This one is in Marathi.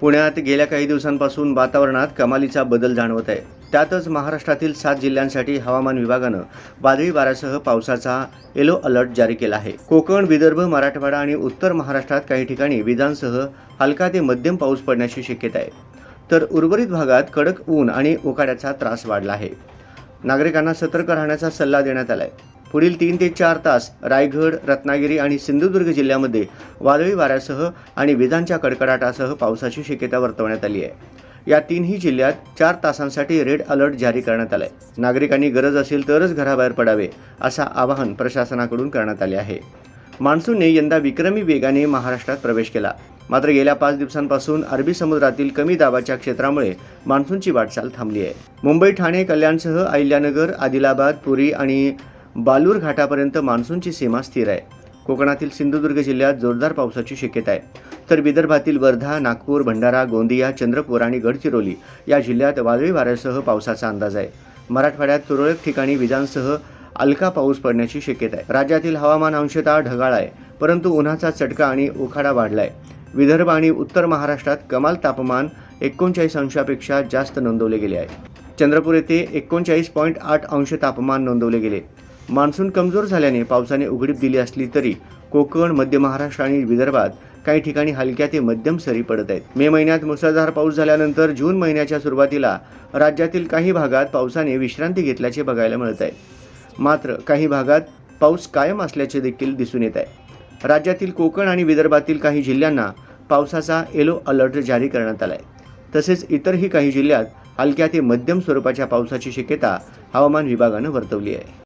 पुण्यात गेल्या काही दिवसांपासून वातावरणात कमालीचा बदल जाणवत आहे. त्यातच महाराष्ट्रातील सात जिल्ह्यांसाठी हवामान विभागानं वादळी वाऱ्यासह पावसाचा येलो अलर्ट जारी केला आहे. कोकण विदर्भ मराठवाडा आणि उत्तर महाराष्ट्रात काही ठिकाणी विजांसह हलका ते मध्यम पाऊस पडण्याची शक्यता आहे. तर उर्वरित भागात कडक ऊन आणि उकाड्याचा त्रास वाढला आहे. नागरिकांना सतर्क राहण्याचा सल्ला देण्यात आला आहे पुढील तीन ते चार तास रायगड रत्नागिरी आणि सिंधुदुर्ग जिल्ह्यामध्ये वादळी वाऱ्यासह आणि विजांच्या कडकडाटासह पावसाची शक्यता वर्तवण्यात आली आहे. या तीनही जिल्ह्यात चार तासांसाठी रेड अलर्ट जारी करण्यात आलाय. नागरिकांनी गरज असेल तरच घराबाहेर पडावे असं आवाहन प्रशासनाकडून करण्यात आले आहे. मान्सूनने यंदा विक्रमी वेगाने महाराष्ट्रात प्रवेश केला. मात्र गेल्या पाच दिवसांपासून अरबी समुद्रातील कमी दाबाच्या क्षेत्रामुळे मान्सूनची वाटचाल थांबली आहे. मुंबई ठाणे कल्याणसह अहिल्यानगर आदिलाबाद पुरी आणि बालूर घाटापर्यंत मान्सूनची सीमा स्थिर आहे. कोकणातील सिंधुदुर्ग जिल्ह्यात जोरदार पावसाची शक्यता आहे. तर विदर्भातील वर्धा नागपूर भंडारा गोंदिया चंद्रपूर आणि गडचिरोली या जिल्ह्यात वादळी वाऱ्यासह पावसाचा अंदाज आहे. मराठवाड्यात तुरळक ठिकाणी विजांसह अलका पाऊस पडण्याची शक्यता आहे. राज्यातील हवामान अंशतः ढगाळ आहे परंतु उन्हाचा चटका आणि उखाडा वाढलाय. विदर्भ आणि उत्तर महाराष्ट्रात कमाल तापमान एकोणचाळीस अंशापेक्षा जास्त नोंदवले गेले आहे. चंद्रपूर येथे एकोणचाळीस पॉईंट आठ अंश तापमान नोंदवले गेले. मान्सून कमजोर झाल्याने पावसाने उघडीप दिली असली तरी कोकण मध्य महाराष्ट्र आणि विदर्भात काही ठिकाणी हलक्या ते मध्यम सरी पडत आहेत. मे महिन्यात मुसळधार पाऊस झाल्यानंतर जून महिन्याच्या सुरुवातीला राज्यातील काही भागात पावसाने विश्रांती घेतल्याचे बघायला मिळत आहे. मात्र काही भागात पाऊस कायम असल्याचे देखील दिसून येत आहे. राज्यातील कोकण आणि विदर्भातील काही जिल्ह्यांना पावसाचा येलो अलर्ट जारी करण्यात आला आहे तसेच इतरही काही जिल्ह्यात हलक्या ते मध्यम स्वरूपाच्या पावसाची शक्यता हवामान विभागानं वर्तवली आहे.